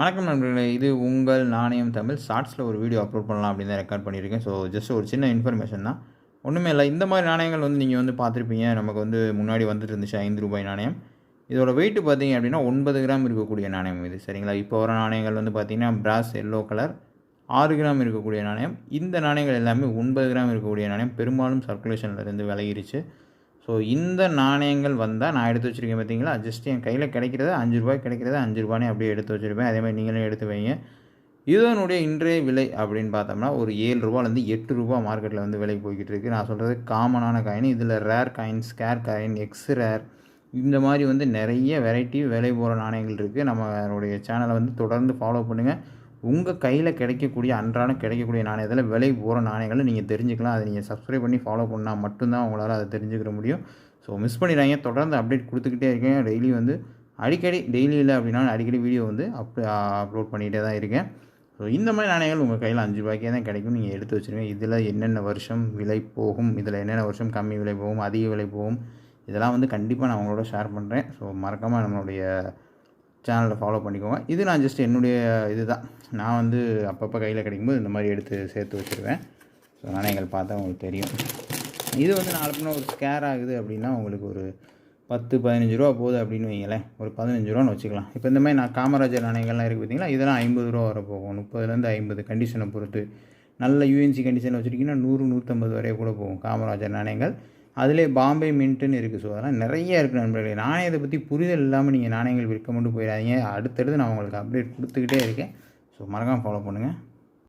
வணக்கம் நண்பர்களே இது உங்கள் நாணயம் தமிழ். ஷார்ட்ஸில் ஒரு வீடியோ அப்லோட் பண்ணலாம் அப்படின்னு தான் ரெக்கார்ட் பண்ணியிருக்கேன். ஸோ ஜஸ்ட் ஒரு சின்ன இன்ஃபர்மேஷன் தான். ஒன்றுமே இல்லை. இந்த மாதிரி நாணயங்கள் வந்து நீங்கள் வந்து பார்த்துருப்பீங்க. நமக்கு வந்து முன்னாடி வந்துட்டு இருந்துச்சு ஐந்து ரூபாய் நாணயம். இதோட வெயிட் பார்த்தீங்க அப்படின்னா ஒன்பது கிராம் இருக்கக்கூடிய நாணயம் இது. சரிங்களா? இப்போ வர நாணயங்கள் வந்து பார்த்தீங்கன்னா பிராஸ் எல்லோ கலர் ஆறு கிராம் இருக்கக்கூடிய நாணயம். இந்த நாணயங்கள் எல்லாமே ஒன்பது கிராம் இருக்கக்கூடிய நாணயம். பெரும்பாலும் சர்க்குலேஷனில் இருந்து விலகிருச்சு. ஸோ இந்த நாணயங்கள் வந்தால் நான் எடுத்து வச்சுருக்கேன் பார்த்தீங்களா ஜஸ்ட் என் கையில் கிடைக்கிறத அஞ்சு ரூபாய் கிடைக்கிறத அஞ்சு ரூபானே அப்படியே எடுத்து வச்சுருப்பேன். அதே மாதிரி நீங்களும் எடுத்து வைங்க. இதனுடைய இன்றைய விலை அப்படின்னு பார்த்தோம்னா ஒரு ஏழு ரூபாலேருந்து எட்டு ரூபா மார்க்கெட்டில் வந்து விலைக்கு போய்கிட்டு இருக்குது நான் சொல்கிறது காமனான காயின் இதில் rare coin scarce coin ex rare இந்த மாதிரி வந்து நிறைய வெரைட்டி விலை போகிற நாணயங்கள் இருக்குது நம்மளுடைய சேனலை வந்து தொடர்ந்து ஃபாலோ பண்ணுங்கள் உங்கள் கையில் கிடைக்கக்கூடிய அன்றாடம் கிடைக்கக்கூடிய நாணயத்தில் விலை போகிற நாணயங்களை நீங்கள் தெரிஞ்சுக்கலாம். அதை நீங்கள் சப்ஸ்கிரைப் பண்ணி ஃபாலோ பண்ணால் மட்டும்தான் உங்களால் அதை தெரிஞ்சுக்கிற முடியும். ஸோ மிஸ் பண்ணிடுறாங்க தொடர்ந்து அப்டேட் கொடுத்துக்கிட்டே இருக்கேன். டெய்லி வந்து அடிக்கடி டெய்லி இல்லை அப்படின்னா அடிக்கடி வீடியோ வந்து அப் அப்லோட் uh, பண்ணிகிட்டே தான் இருக்கேன். ஸோ இந்த மாதிரி நாணயங்கள் உங்கள் கையில் அஞ்சு ரூபாய்க்கே தான் கிடைக்கும். நீங்கள் எடுத்து வச்சுருங்க. இதில் என்னென்ன வருஷம் விலை போகும் இதில் என்னென்ன வருஷம் கம்மி விலை போகும் அதிக விலை போகும் இதெல்லாம் வந்து கண்டிப்பாக நான் உங்களோட ஷேர் பண்ணுறேன் ஸோ மறக்காமல் நம்மளுடைய சேனலில் ஃபாலோ பண்ணிக்கோங்க. இது நான் ஜஸ்ட் என்னுடைய இது தான் நான் வந்து அப்பப்போ கையில் கிடைக்கும்போது இந்த மாதிரி எடுத்து சேர்த்து வச்சுருவேன். ஸோ நாணயங்கள் பார்த்தா உங்களுக்கு தெரியும். இது வந்து நாலு பின்ன ஒரு ஸ்கேர் ஆகுது அப்படின்னா உங்களுக்கு ஒரு பத்து பதினஞ்சு ரூபா போகுது அப்படின்னு வைங்களேன். ஒரு பதினஞ்சு ரூபான்னு வச்சுக்கலாம். இப்போ இந்த மாதிரி நான் காமராஜர் நாணயங்கள்லாம் இருக்குது பார்த்தீங்களா? இதெல்லாம் ஐம்பது ரூபா வர போகும். முப்பதுலேருந்து ஐம்பது கண்டிஷனை பொறுத்து. நல்ல யூஎன்சி கண்டிஷன் வச்சுருக்கீங்கன்னா நூறு நூற்றம்பது வரைய கூட போகும் காமராஜர் நாணயங்கள் அதிலே பாம்பே மின்ட்டுன்னு இருக்குது ஸோ அதெல்லாம் நிறைய இருக்குது நண்பர்களே. நாணயத்தை பற்றி புரிதல் இல்லாமல் நீங்கள் நாணயங்கள் விற்க மட்டும் போயிடாதீங்க. அடுத்தடுத்து நான் உங்களுக்கு அப்டேட் கொடுத்துக்கிட்டே இருக்கேன். ஸோ மறக்காமல் ஃபாலோ பண்ணுங்கள்